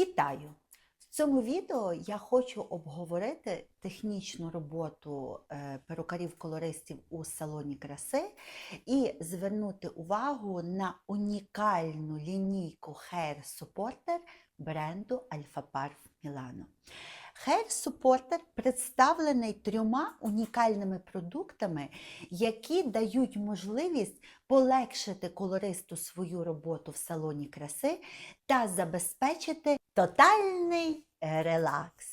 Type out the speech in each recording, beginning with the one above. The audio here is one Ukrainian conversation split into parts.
Вітаю! В цьому відео я хочу обговорити технічну роботу е, перукарів-колористів у салоні краси і звернути увагу на унікальну лінійку Hair Supporter бренду Alpha Parf Milano. Hair Supporter представлений трьома унікальними продуктами, які дають можливість полегшити колористу свою роботу в салоні краси та забезпечити тотальний релакс.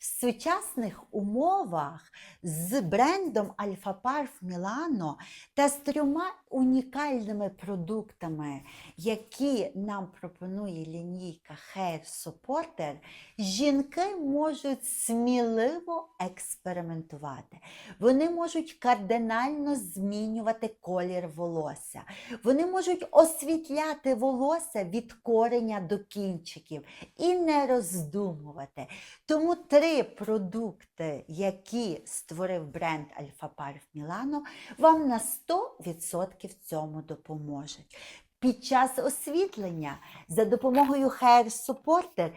В сучасних умовах з брендом Parf Milano та з трьома унікальними продуктами, які нам пропонує лінійка Hair Supporter, жінки можуть сміливо експериментувати. Вони можуть кардинально змінювати колір волосся. Вони можуть освітляти волосся від кореня до кінчиків і не роздумувати. Тому три продукти, які створив бренд Альфа Parf Milano, вам на 100% в цьому допоможуть. Під час освітлення за допомогою Hair Supporter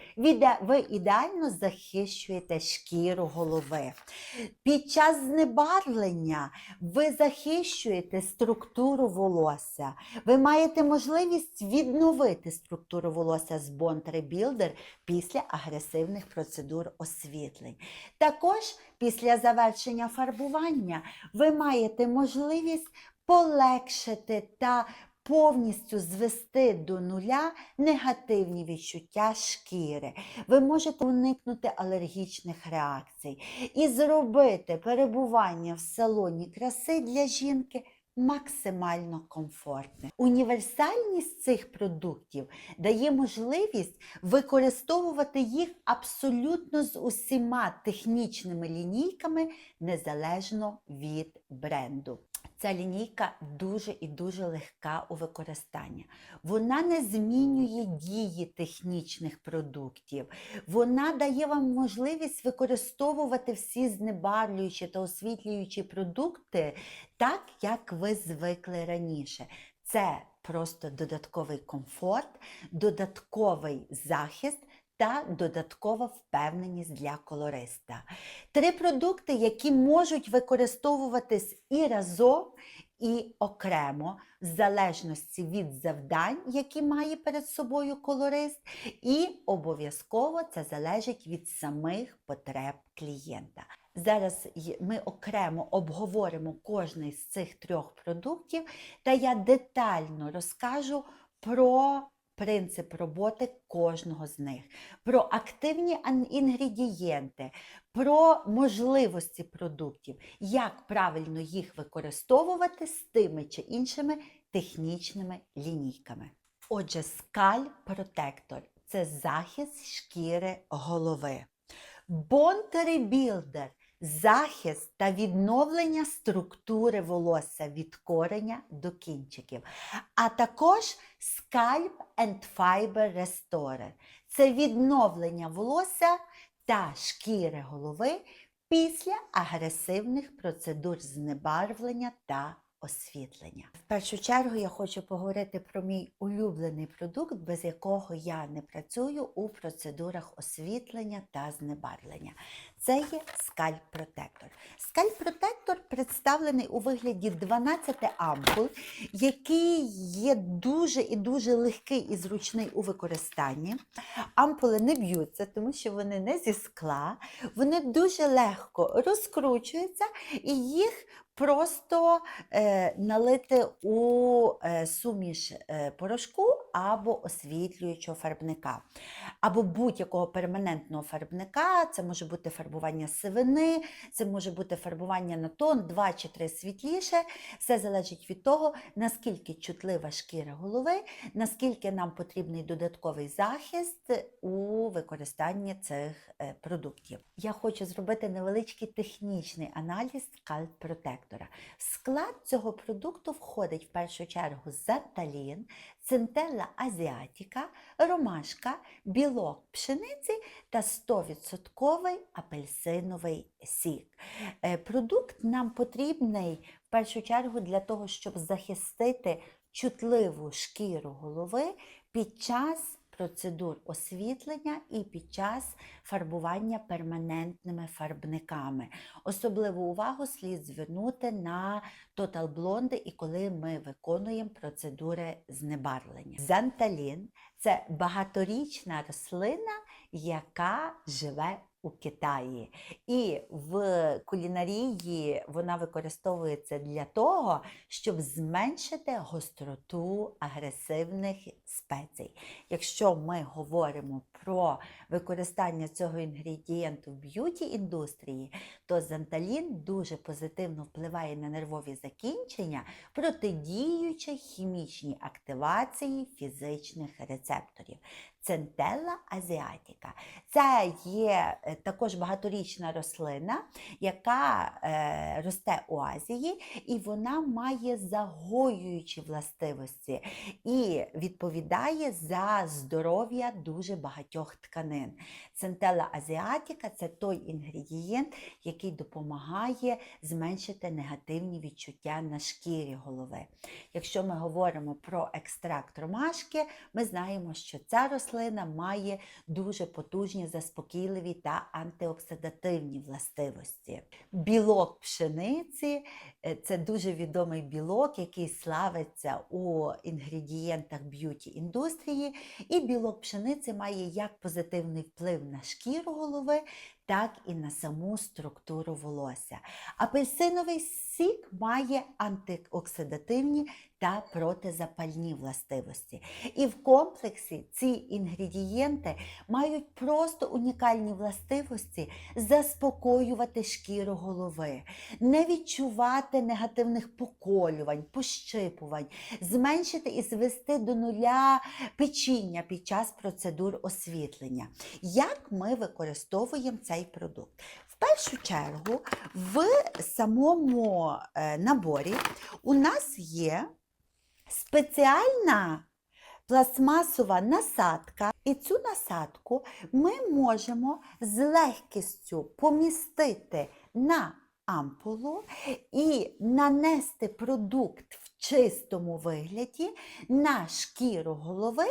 ви ідеально захищуєте шкіру голови. Під час знебарвлення ви захищуєте структуру волосся. Ви маєте можливість відновити структуру волосся з Bond Rebuilder після агресивних процедур освітлень. Також після завершення фарбування ви маєте можливість полегшити та повністю звести до нуля негативні відчуття шкіри. Ви можете уникнути алергічних реакцій і зробити перебування в салоні краси для жінки максимально комфортне. Універсальність цих продуктів дає можливість використовувати їх абсолютно з усіма технічними лінійками незалежно від бренду. Ця лінійка дуже і дуже легка у використанні. Вона не змінює дії технічних продуктів. Вона дає вам можливість використовувати всі знебарвлюючі та освітлюючі продукти так, як ви звикли раніше. Це просто додатковий комфорт, додатковий захист та додаткова впевненість для колориста. Три продукти, які можуть використовуватись і разом, і окремо, в залежності від завдань, які має перед собою колорист, і обов'язково це залежить від самих потреб клієнта. Зараз ми окремо обговоримо кожний з цих трьох продуктів, та я детально розкажу про принцип роботи кожного з них, про активні інгредієнти, про можливості продуктів, як правильно їх використовувати з тими чи іншими технічними лінійками. Отже, скаль протектор це захист шкіри голови. Rebuilder – захист та відновлення структури волосся від кореня до кінчиків. А також Scalp and Fiber Restorer – це відновлення волосся та шкіри голови після агресивних процедур знебарвлення та освітлення. В першу чергу я хочу поговорити про мій улюблений продукт, без якого я не працюю у процедурах освітлення та знебарвлення. Це є скальп протектор. Скальп протектор представлений у вигляді 12 ампул, який є дуже і дуже легкий і зручний у використанні. Ампули не б'ються, тому що вони не зі скла, вони дуже легко розкручуються і їх просто е, налити у е, суміш е, порошку або освітлюючого фарбника, або будь-якого перманентного фарбника. Це може бути фарбування сивини, це може бути фарбування на тон, два чи три світліше. Все залежить від того, наскільки чутлива шкіра голови, наскільки нам потрібний додатковий захист у використанні цих е, продуктів. Я хочу зробити невеличкий технічний аналіз скальп протектора. В склад цього продукту входить в першу чергу заталін, центелла азіатіка, ромашка, білок пшениці та 100% апельсиновий сік. Е, Продукт нам потрібний в першу чергу для того, щоб захистити чутливу шкіру голови під час процедур освітлення і під час фарбування перманентними фарбниками. Особливу увагу слід звернути на тотал-блонди і коли ми виконуємо процедури знебарвлення. Занталін це багаторічна рослина, яка живе у Китаї. І в кулінарії вона використовується для того, щоб зменшити гостроту агресивних спецій. Якщо ми говоримо про використання цього інгредієнту в б'юті індустрії, то занталін дуже позитивно впливає на нервові закінчення, протидіючи хімічній активації фізичних рецепторів. Центелла азіатіка. Це є е, також багаторічна рослина, яка е, росте у Азії, і вона має загоюючі властивості і відповідає за здоров'я дуже багатьох тканин. Центелла азіатіка це той інгредієнт, який допомагає зменшити негативні відчуття на шкірі голови. Якщо ми говоримо про екстракт ромашки, ми знаємо, що ця рослина має дуже потужні заспокійливі та антиоксидативні властивості. Білок пшениці е, це дуже відомий білок, який славиться у інгредієнтах б'юті індустрії. І білок пшениці має як позитивний вплив на шкіру голови, так і на саму структуру волосся. Апельсиновий сік має антиоксидативні та протизапальні властивості. І в комплексі ці інгредієнти мають просто унікальні властивості заспокоювати шкіру голови, не відчувати негативних поколювань, пощипувань, зменшити і звести до нуля печіння під час процедур освітлення. Як ми використовуємо цей продукт? В першу чергу, в самому е, наборі у нас є спеціальна пластмасова насадка, і цю насадку ми можемо з легкістю помістити на ампулу і нанести продукт в чистому вигляді на шкіру голови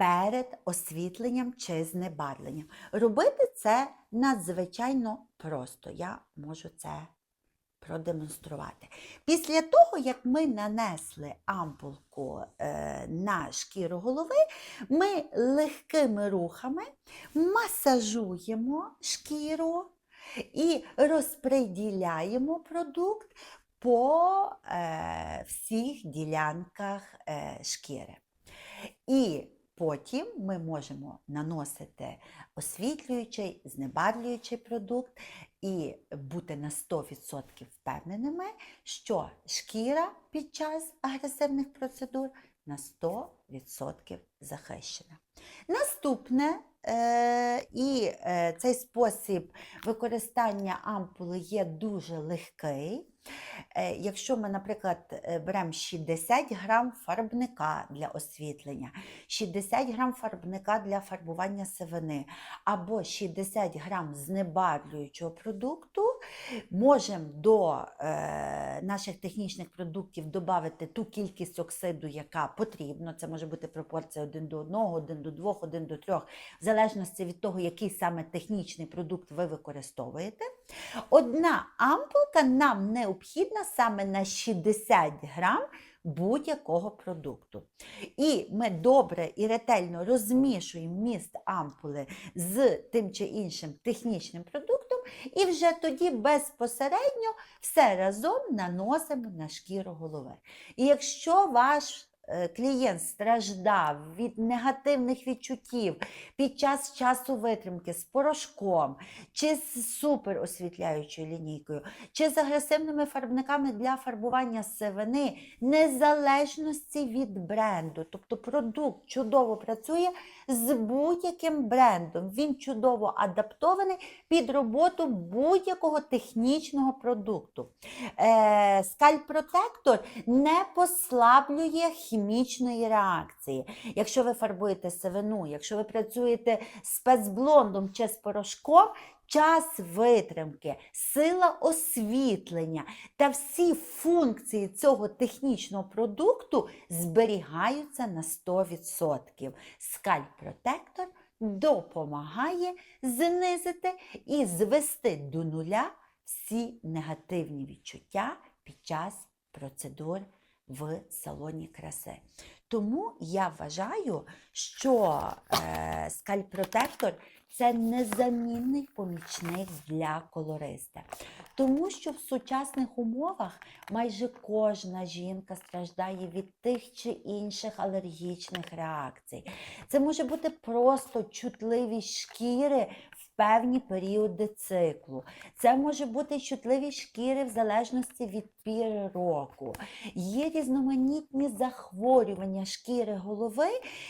перед освітленням чи знебарвленням. Робити це надзвичайно просто. Я можу це продемонструвати. Після того, як ми нанесли ампулку е, на шкіру голови, ми легкими рухами масажуємо шкіру і розподіляємо продукт по е, всіх ділянках е, шкіри. І Потім ми можемо наносити освітлюючий, знебарвлюючий продукт і бути на 100% впевненими, що шкіра під час агресивних процедур на 100% захищена. Наступне, е, і е, цей спосіб використання ампули є дуже легкий. Е, Якщо ми, наприклад, е, беремо 60 грам фарбника для освітлення, 60 грам фарбника для фарбування сивини, або 60 грам знебарвлюючого продукту, можемо до е, наших технічних продуктів додати ту кількість оксиду, яка потрібна. Це може бути пропорція 1 до 1, 1 до 2, 1 до 3, в залежності від того, який саме технічний продукт ви використовуєте. Одна ампулка нам необхідна саме на 60 грам будь-якого продукту. І ми добре і ретельно розмішуємо міст ампули з тим чи іншим технічним продуктом, і вже тоді безпосередньо все разом наносимо на шкіру голови. І якщо ваш клієнт страждав від негативних відчуттів під час часу витримки з порошком, чи з суперосвітляючою лінійкою, чи з агресивними фарбниками для фарбування сивини, незалежності від бренду. Тобто продукт чудово працює з будь-яким брендом. Він чудово адаптований під роботу будь-якого технічного продукту. Е, Скальп-протектор не послаблює хімічну хімічної реакції. Якщо ви фарбуєте сивину, якщо ви працюєте спецблондом чи з порошком, час витримки, сила освітлення та всі функції цього технічного продукту зберігаються на 100%. Скальп-протектор допомагає знизити і звести до нуля всі негативні відчуття під час процедур в салоні краси. Тому я вважаю, що е, скальп-протектор це незамінний помічник для колориста. Тому що в сучасних умовах майже кожна жінка страждає від тих чи інших алергічних реакцій. Це може бути просто чутливість шкіри певні періоди циклу. Це може бути чутливість шкіри в залежності від піри року. Є різноманітні захворювання шкіри голови,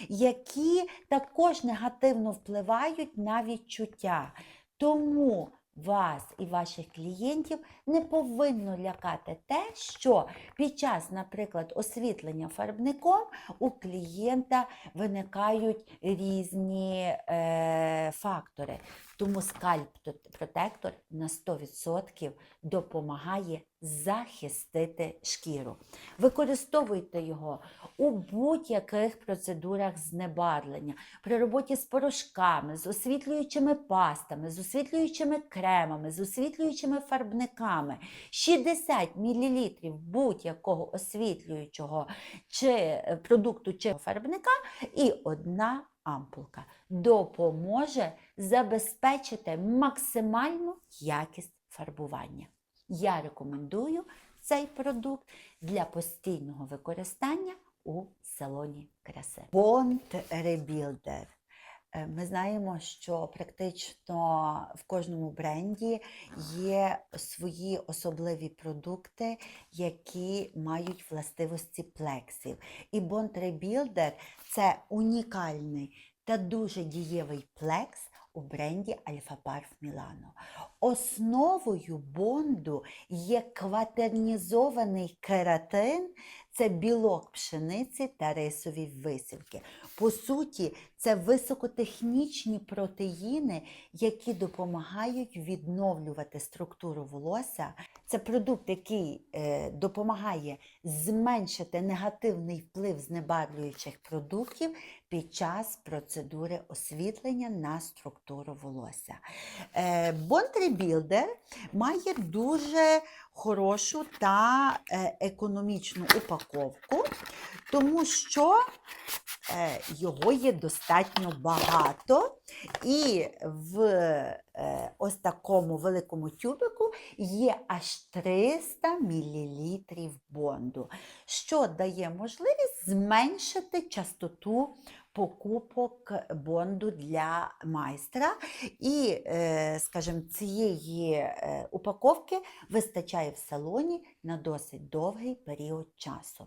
які також негативно впливають на відчуття. Тому вас і ваших клієнтів не повинно лякати те, що під час, наприклад, освітлення фарбником у клієнта виникають різні е, фактори. Тому скальп-протектор на 100% допомагає захистити шкіру. Використовуйте його у будь-яких процедурах знебарвлення, при роботі з порошками, з освітлюючими пастами, з освітлюючими кремами, з освітлюючими фарбниками. 60 мл будь-якого освітлюючого чи е, продукту чи фарбника і одна ампулка допоможе забезпечити максимальну якість фарбування. Я рекомендую цей продукт для постійного використання у салоні краси. Bond Rebuilder. Е, Ми знаємо, що практично в кожному бренді є свої особливі продукти, які мають властивості плексів. І Bond Rebuilder – це унікальний та дуже дієвий плекс у бренді Parf Milano. Основою бонду є кватернізований кератин, це білок пшениці та рисові висівки. По суті, це високотехнічні протеїни, які допомагають відновлювати структуру волосся. Це продукт, який е, допомагає зменшити негативний вплив знебарвлюючих продуктів під час процедури освітлення на структуру волосся. Е, Bond Rebuilder має дуже хорошу та е, економічну упаковку, тому що його є достатньо багато. І в е, ось такому великому тюбику є аж 300 мл бонду, що дає можливість зменшити частоту покупок бонду для майстра. І, е, скажімо, цієї е, упаковки вистачає в салоні на досить довгий період часу.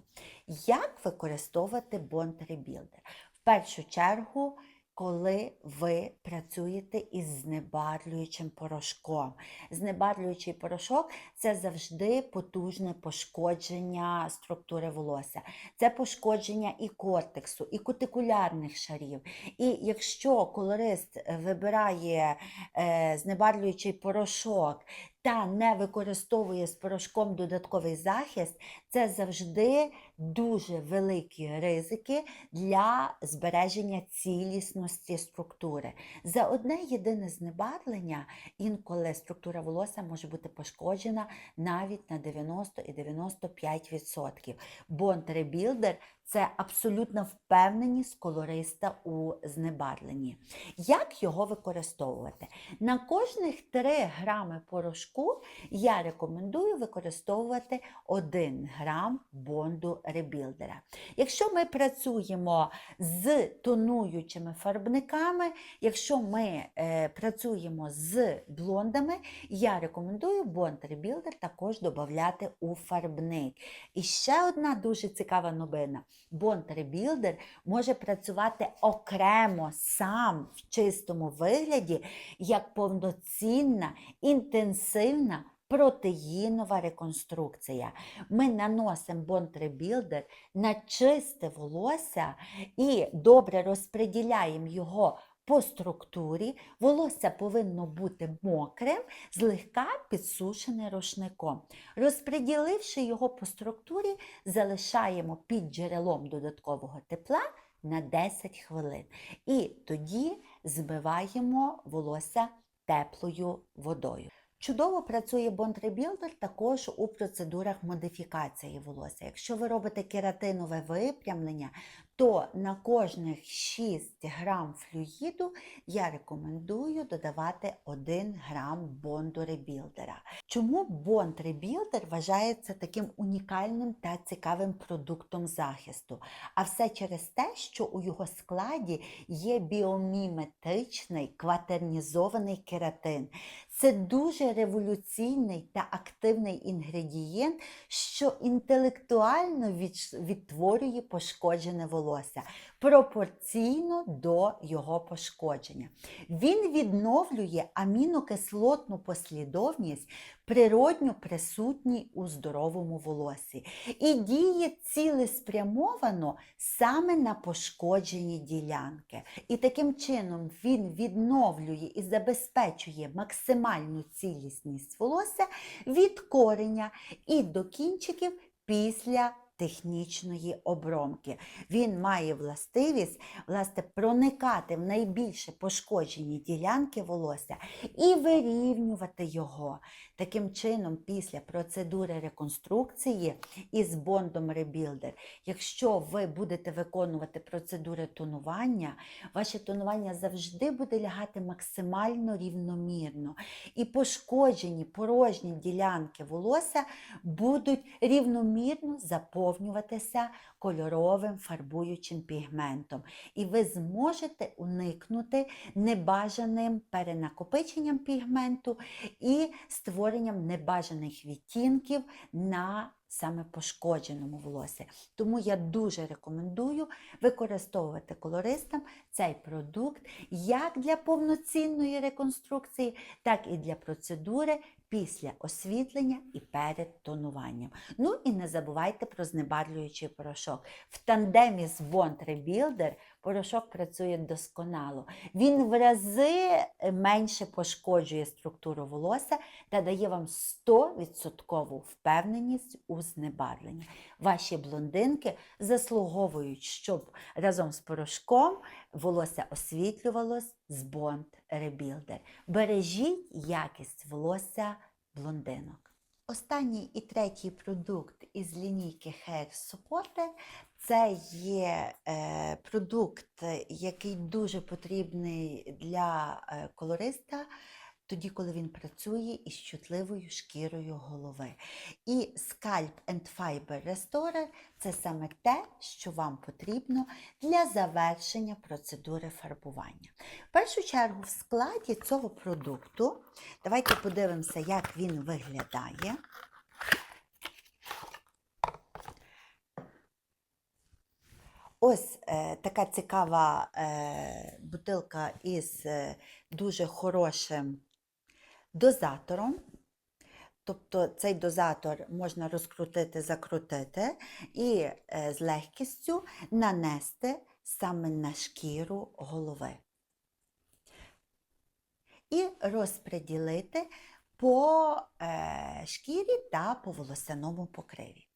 Як використовувати бонд Rebuilder? В першу чергу, коли ви працюєте із знебарвлюючим порошком. Знебарвлюючий порошок це завжди потужне пошкодження структури волосся, це пошкодження і кортексу, і кутикулярних шарів. І якщо колорист вибирає е, знебарвлюючий порошок та не використовує з порошком додатковий захист, це завжди дуже великі ризики для збереження цілісності структури. За одне єдине знебарвлення інколи структура волосся може бути пошкоджена навіть на 90 і 95%. Bond Rebuilder – це абсолютна впевненість колориста у знебарвленні. Як його використовувати? На кожних 3 грами порошку я рекомендую використовувати 1 грам бонду ребілдера. Якщо ми працюємо з тонуючими фарбниками, якщо ми е, працюємо з блондами, я рекомендую бонд ребілдер також додати у фарбник. І ще одна дуже цікава новина. Бонд ребілдер може працювати окремо сам в чистому вигляді як повноцінна інтенсивна протеїнова реконструкція. Ми наносимо бонтребілдер на чисте волосся і добре розподіляємо його по структурі. Волосся повинно бути мокрим, злегка підсушене рушником. Розподіливши його по структурі, залишаємо під джерелом додаткового тепла на 10 хвилин. І тоді збиваємо волосся теплою водою. Чудово працює Rebuilder також у процедурах модифікації волосся. Якщо ви робите кератинове випрямлення, то на кожних 6 грам флюїду я рекомендую додавати 1 грам Bond Rebuilder. Чому Bond Rebuilder вважається таким унікальним та цікавим продуктом захисту? А все через те, що у його складі є біоміметичний кватернізований кератин. Це дуже революційний та активний інгредієнт, що інтелектуально відтворює пошкоджене волосся пропорційно до його пошкодження. Він відновлює амінокислотну послідовність, природньо присутній у здоровому волосі, і діє цілеспрямовано саме на пошкоджені ділянки. І таким чином він відновлює і забезпечує максимальну цілісність волосся від кореня і до кінчиків після технічної обромки. Він має властивість власне, проникати в найбільше пошкоджені ділянки волосся і вирівнювати його. Таким чином, після процедури реконструкції із бондом Rebuilder, якщо ви будете виконувати процедури тонування, ваше тонування завжди буде лягати максимально рівномірно. І пошкоджені порожні ділянки волосся будуть рівномірно заповнюватися кольоровим фарбуючим пігментом. І ви зможете уникнути небажаним перенакопиченням пігменту і створенням небажаних відтінків на саме пошкодженому волосі. Тому я дуже рекомендую використовувати колористам цей продукт як для повноцінної реконструкції, так і для процедури після освітлення і перед тонуванням. Ну і не забувайте про знебарвлюючий порошок. В тандемі з Bond Rebuilder порошок працює досконало. Він в рази менше пошкоджує структуру волосся та дає вам 100% впевненість у знебарвленні. Ваші блондинки заслуговують, щоб разом з порошком волосся освітлювалось з Bond Rebuilder. Бережіть якість волосся блондинок. Останній і третій продукт із лінійки Hair Supporter це є е, продукт, який дуже потрібний для е, колориста. Тоді, коли він працює із чутливою шкірою голови. І Scalp and Fiber Restorer це саме те, що вам потрібно для завершення процедури фарбування. В першу чергу, в складі цього продукту, давайте подивимося, як він виглядає. Ось е, така цікава е, бутилка із е, дуже хорошим дозатором. Тобто цей дозатор можна розкрутити, закрутити і е, з легкістю нанести саме на шкіру голови. І розподілити по е, шкірі та по волосяному покриві.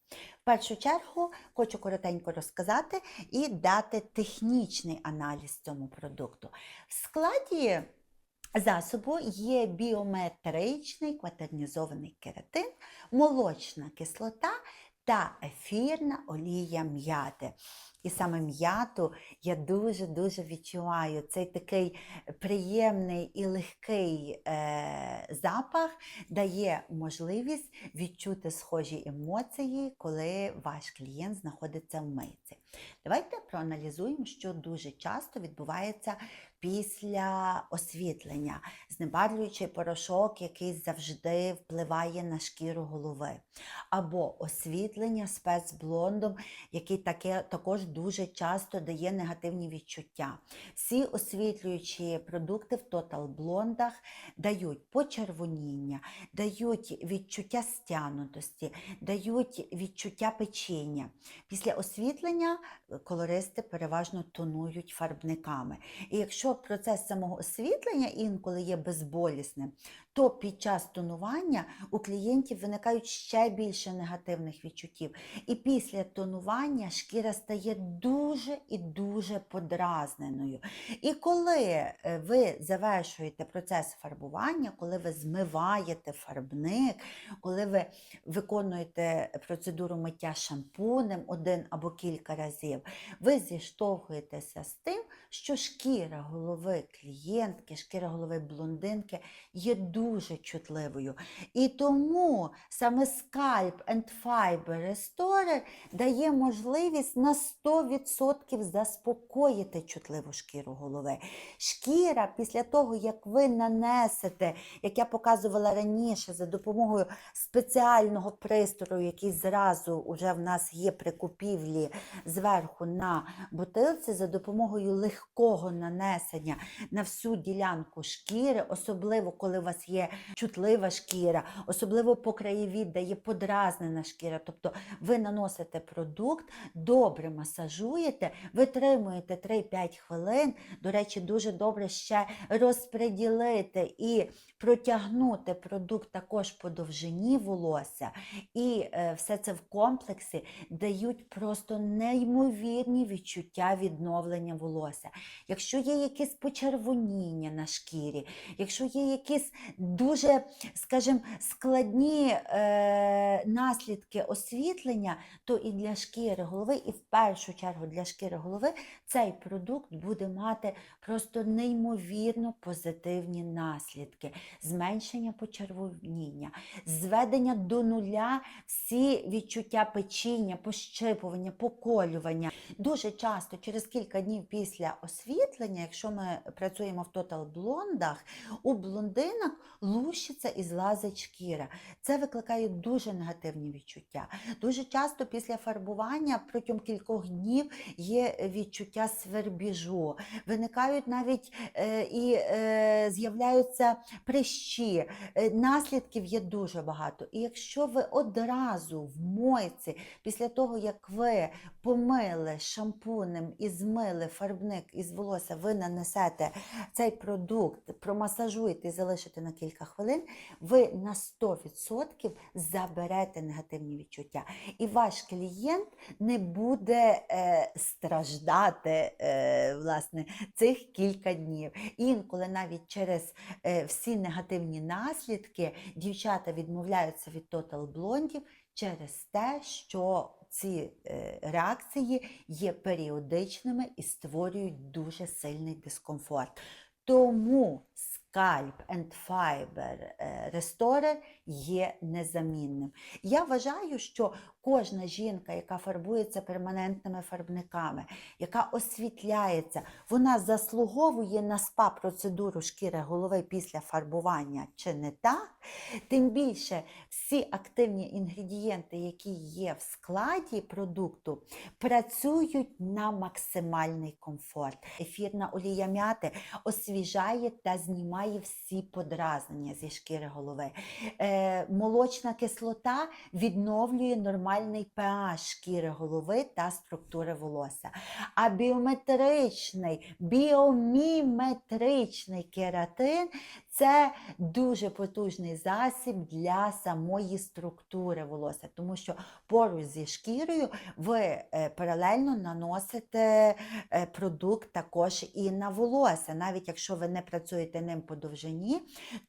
В першу чергу хочу коротенько розказати і дати технічний аналіз цьому продукту. В складі засобу є біометричний кватернізований кератин, молочна кислота та ефірна олія м'яти. І саме м'яту я дуже-дуже відчуваю. Цей такий приємний і легкий е, запах дає можливість відчути схожі емоції, коли ваш клієнт знаходиться в мийці. Давайте проаналізуємо, що дуже часто відбувається, після освітлення, знебарвлюючий порошок, який завжди впливає на шкіру голови, або освітлення спецблондом, який таке, також дуже часто дає негативні відчуття. Всі освітлюючі продукти в Total блондах дають почервоніння, дають відчуття стянутості, дають відчуття печіння. Після освітлення е, колористи переважно тонують фарбниками. І якщо процес самого освітлення інколи є безболісним, то під час тонування у клієнтів виникають ще більше негативних відчуттів. І після тонування шкіра стає дуже і дуже подразненою. І коли е, ви завершуєте процес фарбування, коли ви змиваєте фарбник, коли ви виконуєте процедуру миття шампунем один або кілька разів, ви зіштовхуєтеся з тим, що шкіра голови клієнтки, шкіра голови блондинки є дуже чутливою. І тому саме Scalp and Fiber Restorer дає можливість на 100% заспокоїти чутливу шкіру голови. Шкіра після того, як ви нанесете, як я показувала раніше, за допомогою спеціального пристрою, який зразу вже в нас є при купівлі зверху на бутилці, за допомогою легкого нанесення на всю ділянку шкіри, особливо коли у вас є чутлива шкіра, особливо по краєві, де є подразнена шкіра. Тобто ви наносите продукт, добре масажуєте, витримуєте 3-5 хвилин. До речі, дуже добре ще розподілити і протягнути продукт також по довжині волосся. І е, все це в комплексі дають просто неймовірні відчуття відновлення волосся. Якщо є якесь почервоніння на шкірі, якщо є якісь дуже, скажімо, складні е, наслідки освітлення, то і для шкіри голови, і в першу чергу для шкіри голови цей продукт буде мати просто неймовірно позитивні наслідки, зменшення почервоніння, зведення до нуля всі відчуття печіння, пощипування, поколювання. Дуже часто, через кілька днів після освітлення, якщо ми працюємо в Total блондах, у блондинок лущиться і злазить шкіра. Це викликає дуже негативні відчуття. Дуже часто після фарбування протягом кількох днів є відчуття свербіжу, виникають навіть е, і е, з'являються прищі. Е, наслідків є дуже багато. І якщо ви одразу в мойці, після того, як ви помили шампунем і змили фарбник із волосся, ви нанесете цей продукт, промасажуєте і залишите на кілька хвилин, ви на 100% заберете негативні відчуття. І ваш клієнт не буде е, страждати е, власне, цих кілька днів. Інколи навіть через е, всі негативні наслідки дівчата відмовляються від Total блондів через те, що ці е, реакції є періодичними і створюють дуже сильний дискомфорт. Тому Scalp and Fiber е, Restorer є незамінним. Я вважаю, що кожна жінка, яка фарбується перманентними фарбниками, яка освітляється, вона заслуговує на спа-процедуру шкіри голови після фарбування, чи не так? Тим більше всі активні інгредієнти, які є в складі продукту, працюють на максимальний комфорт. Ефірна олія м'яти освіжає та знімає всі подразнення зі шкіри голови. Е, молочна кислота відновлює нормальний pH шкіри голови та структури волосся. А біометричний, біоміметричний кератин це дуже потужний засіб для самої структури волосся, тому що поруч зі шкірою ви е, паралельно наносите е, продукт також і на волосся, навіть якщо ви не працюєте ним по довжині,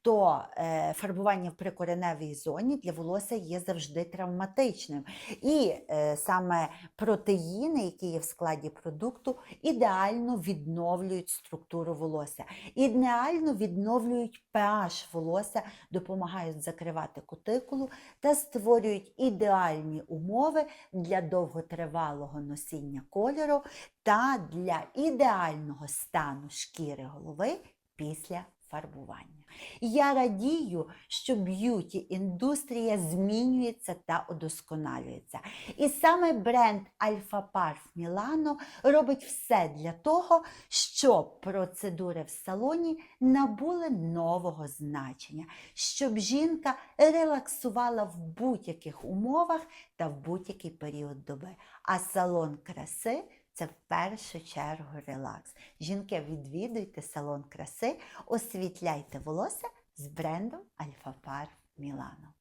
то е, фарбування в прикореневій зоні для волосся є завжди травматичним. І саме протеїни, які є в складі продукту, ідеально відновлюють структуру волосся, ідеально відновлюють pH волосся, допомагають закривати кутикулу та створюють ідеальні умови для довготривалого носіння кольору та для ідеального стану шкіри голови після фарбування. Я радію, що б'юті індустрія змінюється та удосконалюється. І саме бренд Alpha Parf Milano робить все для того, щоб процедури в салоні набули нового значення, щоб жінка релаксувала в будь-яких умовах та в будь-який період доби. А салон краси це в першу чергу релакс. Жінки, відвідуйте салон краси, освітляйте волосся з брендом Альфа-Пар Milano.